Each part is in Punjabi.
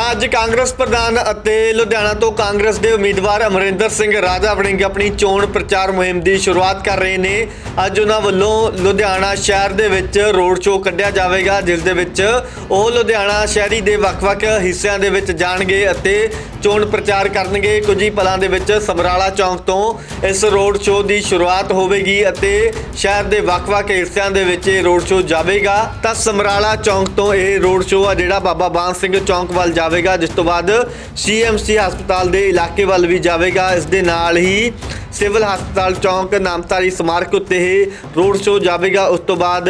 ਤਾਂ ਅੱਜ ਕਾਂਗਰਸ ਪ੍ਰਧਾਨ ਅਤੇ ਲੁਧਿਆਣਾ ਤੋਂ ਕਾਂਗਰਸ ਦੇ ਉਮੀਦਵਾਰ ਅਮਰਿੰਦਰ ਸਿੰਘ ਰਾਜਾ ਵੜਿੰਗ ਆਪਣੀ ਚੋਣ ਪ੍ਰਚਾਰ ਮੁਹਿੰਮ ਦੀ ਸ਼ੁਰੂਆਤ ਕਰ ਰਹੇ ਨੇ। ਅੱਜ ਉਹਨਾਂ ਵੱਲੋਂ ਲੁਧਿਆਣਾ ਸ਼ਹਿਰ ਦੇ ਵਿੱਚ ਰੋਡ ਸ਼ੋਅ ਕੱਢਿਆ ਜਾਵੇਗਾ, ਜਿਸ ਦੇ ਵਿੱਚ ਉਹ ਲੁਧਿਆਣਾ ਸ਼ਹਿਰੀ ਦੇ ਵੱਖ-ਵੱਖ ਹਿੱਸਿਆਂ ਦੇ ਵਿੱਚ ਜਾਣਗੇ ਅਤੇ ਚੋਣ ਪ੍ਰਚਾਰ ਕਰਨਗੇ। ਕੁਝ ਹੀ ਪਲਾਂ ਦੇ ਵਿੱਚ ਸਮਰਾਲਾ ਚੌਂਕ ਤੋਂ ਇਸ ਰੋਡ ਸ਼ੋਅ ਦੀ ਸ਼ੁਰੂਆਤ ਹੋਵੇਗੀ ਅਤੇ ਸ਼ਹਿਰ ਦੇ ਵੱਖ-ਵੱਖ ਹਿੱਸਿਆਂ ਦੇ ਵਿੱਚ ਇਹ ਰੋਡ ਸ਼ੋਅ ਜਾਵੇਗਾ। ਤਾਂ ਸਮਰਾਲਾ ਚੌਂਕ ਤੋਂ ਇਹ ਰੋਡ ਸ਼ੋਅ ਆ ਜਿਹੜਾ ਬਾਬਾ ਬਾਨ ਸਿੰਘ ਚੌਂਕ ਵੱਲ ਜਾਵੇਗਾ। ਜਿਸ ਤੋਂ ਬਾਅਦ ਸੀਐਮਸੀ ਹਸਪਤਾਲ ਦੇ ਇਲਾਕੇ ਵੱਲ ਵੀ ਜਾਵੇਗਾ। ਇਸ ਦੇ ਨਾਲ ਹੀ ਸਿਵਲ ਹਸਪਤਾਲ ਚੌਂਕ ਨਾਮਤਾਰੀ ਸਮਾਰਕ ਉੱਤੇ ਇਹ ਰੋਡ ਸ਼ੋਅ ਜਾਵੇਗਾ। ਉਸ ਤੋਂ ਬਾਅਦ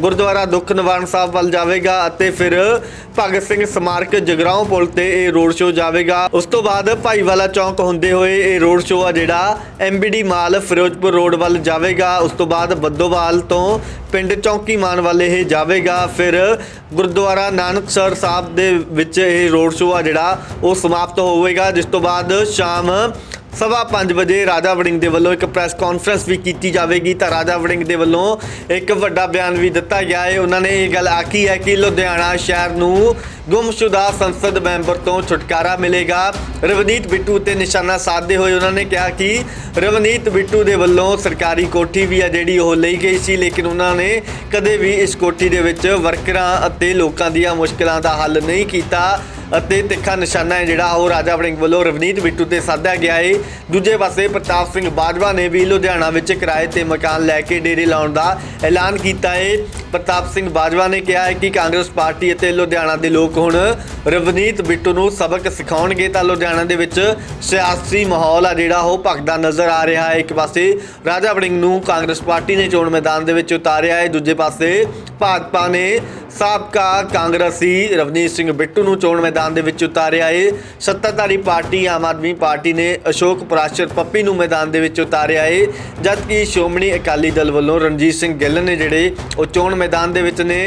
ਗੁਰਦੁਆਰਾ ਦੁੱਖ ਨਿਵਾਰਨ ਸਾਹਿਬ ਵੱਲ ਜਾਵੇਗਾ ਅਤੇ ਫਿਰ ਭਗਤ ਸਿੰਘ ਸਮਾਰਕ ਜਗਰਾਉਂ ਪੁਲ ਤੇ ਇਹ ਰੋਡ ਸ਼ੋਅ ਜਾਵੇਗਾ। ਉਸ ਤੋਂ ਬਾਅਦ ਭਾਈਵਾਲਾ ਚੌਂਕ ਹੁੰਦੇ ਹੋਏ ਇਹ ਰੋਡ ਸ਼ੋਅ ਆ ਜਿਹੜਾ ਐਮਬੀਡੀ ਮਾਲ ਫਿਰੋਜ਼ਪੁਰ ਰੋਡ ਵੱਲ ਜਾਵੇਗਾ। ਉਸ ਤੋਂ ਬਾਅਦ ਬੱਦੋਵਾਲ ਤੋਂ ਪਿੰਡ ਚੌਂਕੀ ਮਾਨ ਵੱਲ ਇਹ ਜਾਵੇਗਾ। ਫਿਰ ਗੁਰਦੁਆਰਾ ਨਾਨਕਸਰ ਸਾਹਿਬ ਦੇ ਵਿੱਚ ਇਹ ਰੋਡ ਸ਼ੋਅ ਆ ਜਿਹੜਾ ਉਹ ਸਮਾਪਤ ਹੋਵੇਗਾ। ਜਿਸ ਤੋਂ ਬਾਅਦ ਸ਼ਾਮ ਸਵਾ 5 ਵਜੇ ਰਾਜਾ ਵੜਿੰਗ ਦੇ ਵੱਲੋਂ ਇੱਕ ਪ੍ਰੈਸ ਕਾਨਫਰੰਸ ਵੀ ਕੀਤੀ ਜਾਵੇਗੀ। ਤਾਂ ਰਾਜਾ ਵੜਿੰਗ ਦੇ ਵੱਲੋਂ ਇੱਕ ਵੱਡਾ ਬਿਆਨ ਵੀ ਦਿੱਤਾ ਗਿਆ ਹੈ। ਉਹਨਾਂ ਨੇ ਇਹ ਗੱਲ ਆਖੀ ਹੈ ਕਿ ਲੁਧਿਆਣਾ ਸ਼ਹਿਰ ਨੂੰ ਗੁੰਮਸ਼ੁਦਾ ਸੰਸਦ ਮੈਂਬਰ ਤੋਂ ਛੁਟਕਾਰਾ ਮਿਲੇਗਾ। ਰਵਨੀਤ ਬਿੱਟੂ ਤੇ ਨਿਸ਼ਾਨਾ ਸਾਧਦੇ ਹੋਏ ਉਹਨਾਂ ਨੇ ਕਿਹਾ ਕਿ ਰਵਨੀਤ ਬਿੱਟੂ ਦੇ ਵੱਲੋਂ ਸਰਕਾਰੀ ਕੋਠੀ ਵੀ ਆ ਜਿਹੜੀ ਉਹ ਲਈ ਗਈ ਸੀ, ਲੇਕਿਨ ਉਹਨਾਂ ਨੇ ਕਦੇ ਵੀ ਇਸ ਕੋਠੀ ਦੇ ਵਿੱਚ ਵਰਕਰਾਂ ਅਤੇ ਲੋਕਾਂ ਦੀਆਂ ਮੁਸ਼ਕਲਾਂ ਦਾ ਹੱਲ ਨਹੀਂ ਕੀਤਾ। ਅਤੇ ਤਿੱਖਾ ਨਿਸ਼ਾਨਾ ਹੈ ਜਿਹੜਾ ਉਹ ਰਾਜਾ ਵੜਿੰਗ ਵੱਲੋਂ ਰਵਨੀਤ ਬਿੱਟੂ ਤੇ ਸਾਧਿਆ ਗਿਆ ਹੈ ਦੂਜੇ ਪਾਸੇ ਪ੍ਰਤਾਪ ਸਿੰਘ ਬਾਜਵਾ ਨੇ ਵੀ ਲੁਧਿਆਣਾ ਵਿੱਚ ਕਿਰਾਏ ਤੇ ਮਕਾਨ ਲੈ ਕੇ ਡੇਰੇ ਲਾਉਣ ਦਾ ਐਲਾਨ ਕੀਤਾ ਹੈ ਪ੍ਰਤਾਪ ਸਿੰਘ ਬਾਜਵਾ ਨੇ ਕਿਹਾ ਹੈ ਕਿ ਕਾਂਗਰਸ ਪਾਰਟੀ ਅਤੇ ਲੁਧਿਆਣਾ ਦੇ ਲੋਕ ਹੁਣ ਰਵਨੀਤ ਬਿੱਟੂ ਨੂੰ ਸਬਕ ਸਿਖਾਉਣਗੇ ਤਾਂ ਲੁਧਿਆਣਾ ਦੇ ਵਿੱਚ ਸਿਆਸੀ ਮਾਹੌਲ ਆ ਜਿਹੜਾ ਉਹ ਭਖਦਾ ਨਜ਼ਰ ਆ ਰਿਹਾ ਹੈ। ਇੱਕ ਪਾਸੇ ਰਾਜਾ ਵੜਿੰਗ ਨੂੰ ਕਾਂਗਰਸ ਪਾਰਟੀ ਨੇ ਚੋਣ ਮੈਦਾਨ ਦੇ ਵਿੱਚ ਉਤਾਰਿਆ ਹੈ। ਦੂਜੇ ਪਾਸੇ ਭਾਜਪਾ ਨੇ ਸਾਬਕਾ ਕਾਂਗਰਸੀ ਰਵਨੀਤ ਸਿੰਘ ਬਿੱਟੂ ਨੂੰ ਚੋਣ ਮੈਦਾਨ ਦੇ ਵਿੱਚ ਉਤਾਰਿਆ ਏ ਸੱਤਾਧਾਰੀ ਪਾਰਟੀ, ਆਮ ਆਦਮੀ ਪਾਰਟੀ ਨੇ ਅਸ਼ੋਕ ਪ੍ਰਾਸ਼ਰ ਪੱਪੀ ਨੂੰ ਮੈਦਾਨ ਦੇ ਵਿੱਚ ਉਤਾਰਿਆ ਏ ਜਦਕਿ ਸ਼੍ਰੋਮਣੀ ਅਕਾਲੀ ਦਲ ਵੱਲੋਂ ਰਣਜੀਤ ਸਿੰਘ ਗਿੱਲ ਨੇ ਜਿਹੜੇ ਉਹ ਚੋਣ ਮੈਦਾਨ ਦੇ ਵਿੱਚ ਨੇ।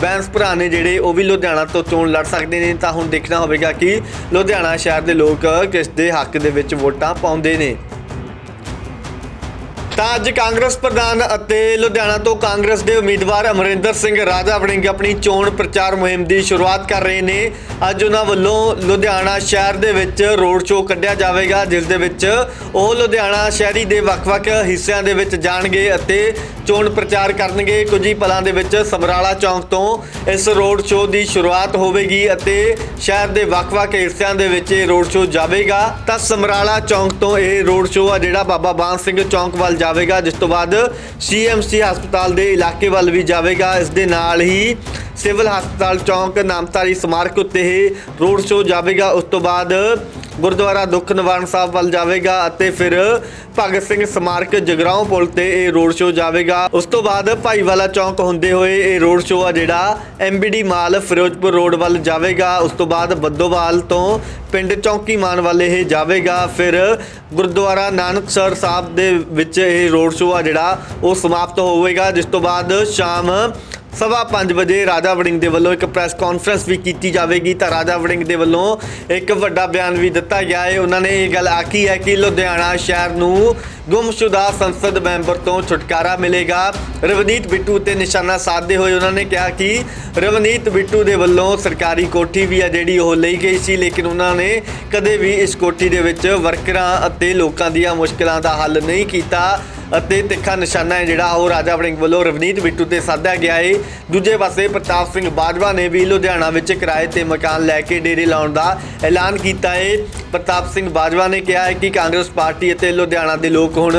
ਬੈਂਸ ਭਰਾ ਨੇ ਜਿਹੜੇ, ਉਹ ਵੀ ਲੁਧਿਆਣਾ ਤੋਂ ਚੋਣ ਲੜ ਸਕਦੇ ਨੇ। ਤਾਂ ਹੁਣ ਦੇਖਣਾ ਹੋਵੇਗਾ ਕਿ ਲੁਧਿਆਣਾ ਸ਼ਹਿਰ ਦੇ ਲੋਕ ਕਿਸ ਦੇ ਹੱਕ ਦੇ ਵਿੱਚ ਵੋਟਾਂ ਪਾਉਂਦੇ ਨੇ। ਤਾਂ ਅੱਜ ਕਾਂਗਰਸ ਪ੍ਰਧਾਨ ਅਤੇ ਲੁਧਿਆਣਾ ਤੋਂ ਕਾਂਗਰਸ ਦੇ ਉਮੀਦਵਾਰ ਅਮਰਿੰਦਰ ਸਿੰਘ ਰਾਜਾ ਵੜਿੰਗ ਆਪਣੀ ਚੋਣ ਪ੍ਰਚਾਰ ਮੁਹਿੰਮ ਦੀ ਸ਼ੁਰੂਆਤ ਕਰ ਰਹੇ ਨੇ। ਅੱਜ ਉਹਨਾਂ ਵੱਲੋਂ ਲੁਧਿਆਣਾ ਸ਼ਹਿਰ ਦੇ ਵਿੱਚ ਰੋਡ ਸ਼ੋਅ ਕੱਢਿਆ ਜਾਵੇਗਾ, ਜਿਸ ਦੇ ਵਿੱਚ ਉਹ ਲੁਧਿਆਣਾ ਸ਼ਹਿਰੀ ਦੇ ਵੱਖ-ਵੱਖ ਹਿੱਸਿਆਂ ਦੇ ਵਿੱਚ ਜਾਣਗੇ ਅਤੇ ਚੋਣ ਪ੍ਰਚਾਰ ਕਰਨਗੇ। ਕੁਝ ਹੀ ਪਲਾਂ ਦੇ ਵਿੱਚ ਸਮਰਾਲਾ ਚੌਂਕ ਤੋਂ ਇਸ ਰੋਡ ਸ਼ੋਅ ਦੀ ਸ਼ੁਰੂਆਤ ਹੋਵੇਗੀ ਅਤੇ ਸ਼ਹਿਰ ਦੇ ਵੱਖ-ਵੱਖ ਹਿੱਸਿਆਂ ਦੇ ਵਿੱਚ ਇਹ ਰੋਡ ਸ਼ੋਅ ਜਾਵੇਗਾ। ਤਾਂ ਸਮਰਾਲਾ ਚੌਂਕ ਤੋਂ ਇਹ ਰੋਡ ਸ਼ੋਅ ਆ ਜਿਹੜਾ ਬਾਬਾ ਬਾਨ ਸਿੰਘ ਚੌਂਕ ਵੱਲ ਜਾਵੇਗਾ, ਜਿਸ ਤੋਂ ਬਾਅਦ ਸੀਐਮਸੀ ਹਸਪਤਾਲ ਦੇ ਇਲਾਕੇ ਵੱਲ ਵੀ ਜਾਵੇਗਾ। ਇਸ ਦੇ ਨਾਲ ਹੀ ਸਿਵਲ ਹਸਪਤਾਲ ਚੌਂਕ ਨਾਮਤਾਰੀ ਸਮਾਰਕ ਉੱਤੇ ਰੋਡ ਸ਼ੋਅ ਜਾਵੇਗਾ। ਉਸ ਤੋਂ ਬਾਅਦ ਗੁਰਦੁਆਰਾ ਦੁੱਖ ਨਿਵਾਰਨ ਸਾਹਿਬ ਵੱਲ ਜਾਵੇਗਾ ਅਤੇ ਫਿਰ ਭਗਤ ਸਿੰਘ ਸਮਾਰਕ ਜਗਰਾਉਂ ਪੁਲ ਤੇ ਇਹ ਰੋਡ ਸ਼ੋਅ ਜਾਵੇਗਾ। ਉਸ ਤੋਂ ਬਾਅਦ ਭਾਈਵਾਲਾ ਚੌਂਕ ਹੁੰਦੇ ਹੋਏ ਇਹ ਰੋਡ ਸ਼ੋਅ ਆ ਜਿਹੜਾ ਐਮਬੀਡੀ ਮਾਲ ਫਿਰੋਜ਼ਪੁਰ ਰੋਡ ਵੱਲ ਜਾਵੇਗਾ। ਉਸ ਤੋਂ ਬਾਅਦ ਬੱਦੋਵਾਲ ਤੋਂ ਪਿੰਡ ਚੌਂਕੀ ਮਾਨ ਵੱਲ ਇਹ ਜਾਵੇਗਾ। ਫਿਰ ਗੁਰਦੁਆਰਾ ਨਾਨਕਸਰ ਸਾਹਿਬ ਦੇ ਵਿੱਚ ਇਹ ਰੋਡ ਸ਼ੋਅ ਆ ਜਿਹੜਾ, ਉਹ ਸਮਾਪਤ ਹੋਵੇਗਾ, ਜਿਸ ਤੋਂ ਬਾਅਦ ਸ਼ਾਮ ਸਵਾ 5 ਵਜੇ ਰਾਜਾ ਵੜਿੰਗ ਦੇ ਵੱਲੋਂ ਇੱਕ ਪ੍ਰੈਸ ਕਾਨਫਰੰਸ ਵੀ ਕੀਤੀ ਜਾਵੇਗੀ। ਤਾਂ ਰਾਜਾ ਵੜਿੰਗ ਦੇ ਵੱਲੋਂ ਇੱਕ ਵੱਡਾ ਬਿਆਨ ਵੀ ਦਿੱਤਾ ਗਿਆ ਹੈ। ਉਹਨਾਂ ਨੇ ਇਹ ਗੱਲ ਆਖੀ ਹੈ ਕਿ ਲੁਧਿਆਣਾ ਸ਼ਹਿਰ ਨੂੰ ਗੁੰਮਸ਼ੁਦਾ ਸੰਸਦ ਮੈਂਬਰ ਤੋਂ ਛੁਟਕਾਰਾ ਮਿਲੇਗਾ। ਰਵਨੀਤ ਬਿੱਟੂ ਤੇ ਨਿਸ਼ਾਨਾ ਸਾਧਦੇ ਹੋਏ ਉਹਨਾਂ ਨੇ ਕਿਹਾ ਕਿ ਰਵਨੀਤ ਬਿੱਟੂ ਦੇ ਵੱਲੋਂ ਸਰਕਾਰੀ ਕੋਠੀ ਵੀ ਹੈ ਜਿਹੜੀ ਉਹ ਲਈ ਗਈ ਸੀ, ਲੇਕਿਨ ਉਹਨਾਂ ਨੇ ਕਦੇ ਵੀ ਇਸ ਕੋਠੀ ਦੇ ਵਿੱਚ ਵਰਕਰਾਂ ਅਤੇ ਲੋਕਾਂ ਦੀਆਂ ਮੁਸ਼ਕਲਾਂ ਦਾ ਹੱਲ ਨਹੀਂ ਕੀਤਾ। ਅਤੇ ਤਿੱਖਾ ਨਿਸ਼ਾਨਾ ਹੈ ਜਿਹੜਾ ਉਹ ਰਾਜਾ ਵੜਿੰਗ ਵੱਲੋਂ ਰਵਨੀਤ ਬਿੱਟੂ ਤੇ ਸਾਧਿਆ ਗਿਆ ਹੈ ਦੂਜੇ ਪਾਸੇ ਪ੍ਰਤਾਪ ਸਿੰਘ ਬਾਜਵਾ ਨੇ ਵੀ ਲੁਧਿਆਣਾ ਵਿੱਚ ਕਿਰਾਏ ਤੇ ਮਕਾਨ ਲੈ ਕੇ ਡੇਰੇ ਲਾਉਣ ਦਾ ਐਲਾਨ ਕੀਤਾ ਹੈ ਪ੍ਰਤਾਪ ਸਿੰਘ ਬਾਜਵਾ ਨੇ ਕਿਹਾ ਹੈ ਕਿ ਕਾਂਗਰਸ ਪਾਰਟੀ ਅਤੇ ਲੁਧਿਆਣਾ ਦੇ ਲੋਕ ਹੁਣ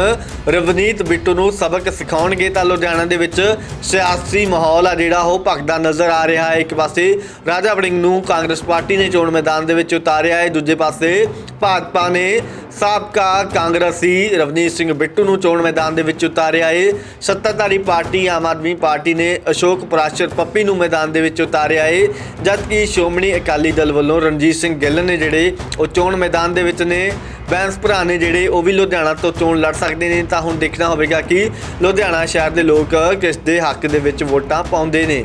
ਰਵਨੀਤ ਬਿੱਟੂ ਨੂੰ ਸਬਕ ਸਿਖਾਉਣਗੇ ਤਾਂ ਲੁਧਿਆਣਾ ਦੇ ਵਿੱਚ ਸਿਆਸੀ ਮਾਹੌਲ ਆ ਜਿਹੜਾ ਉਹ ਭਖਦਾ ਨਜ਼ਰ ਆ ਰਿਹਾ ਹੈ। ਇੱਕ ਪਾਸੇ ਰਾਜਾ ਵੜਿੰਗ ਨੂੰ ਕਾਂਗਰਸ ਪਾਰਟੀ ਨੇ ਚੋਣ ਮੈਦਾਨ ਦੇ ਵਿੱਚ ਉਤਾਰਿਆ ਹੈ ਦੂਜੇ ਪਾਸੇ ਭਾਜਪਾ ਨੇ ਸਾਬਕਾ ਕਾਂਗਰਸੀ ਰਵਨੀਤ ਸਿੰਘ ਬਿੱਟੂ ਨੂੰ ਚੋਣ ਮੈਦਾਨ ਦੇ ਵਿੱਚ ਉਤਾਰਿਆ ਏ। ਸੱਤਾਧਾਰੀ ਪਾਰਟੀ, ਆਮ ਆਦਮੀ ਪਾਰਟੀ ਨੇ ਅਸ਼ੋਕ ਪ੍ਰਾਸ਼ਰ ਪੱਪੀ ਨੂੰ ਮੈਦਾਨ ਦੇ ਵਿੱਚ ਉਤਾਰਿਆ ਏ। ਜਦਕਿ ਸ਼੍ਰੋਮਣੀ ਅਕਾਲੀ ਦਲ ਵੱਲੋਂ ਰਣਜੀਤ ਸਿੰਘ ਗਿੱਲ ਨੇ ਜਿਹੜੇ ਉਹ ਚੋਣ ਮੈਦਾਨ ਦੇ ਵਿੱਚ ਨੇ, ਬੈਂਸ ਭਰਾ ਨੇ ਜਿਹੜੇ ਉਹ ਵੀ ਲੁਧਿਆਣਾ ਤੋਂ ਚੋਣ ਲੜ ਸਕਦੇ ਨੇ। ਤਾਂ ਹੁਣ ਦੇਖਣਾ ਹੋਵੇਗਾ ਕਿ ਲੁਧਿਆਣਾ ਸ਼ਹਿਰ ਦੇ ਲੋਕ ਕਿਸ ਦੇ ਹੱਕ ਦੇ ਵਿੱਚ ਵੋਟਾਂ ਪਾਉਂਦੇ ਨੇ।